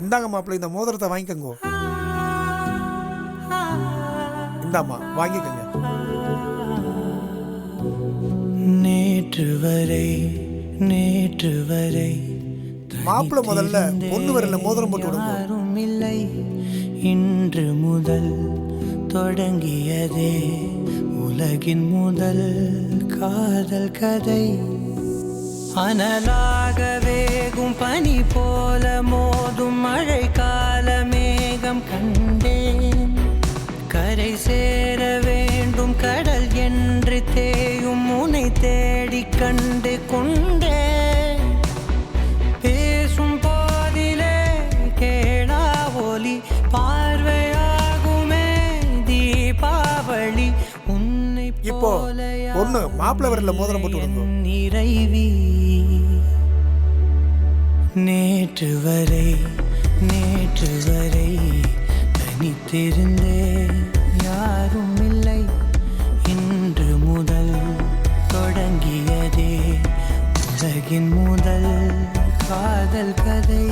இந்தாங்க மாப்பிள்ளை இந்த மோதிரத்தை வாங்கிக்கோங்க. இந்தாம்மா வாங்கிக்கோங்க. நேற்று வரை நேற்று வரை மாப்பிள்ளை முதல்ல பொண்ணு வரல மோதிரம் போட்டு யாரும் இல்லை இன்று முதல் தொடங்கியதே உலகின் முதல் காதல் கதை. அனலாக வேகும் பனி போல சேர வேண்டும் கடல் என்று தேயும் முனை தேடி கண்டு கொண்டேன் பேசும் போதிலே கேளா ஒலி பார்வையாகுமே தீபாவளி. உன்னை இப்போ பொண்ணு மாப்பிள்ளை மோதிரம் போட்டு இறைவி நேற்று வரை நேற்று வரை தனித்திருந்தே உலகின் முதல் காதல் கதை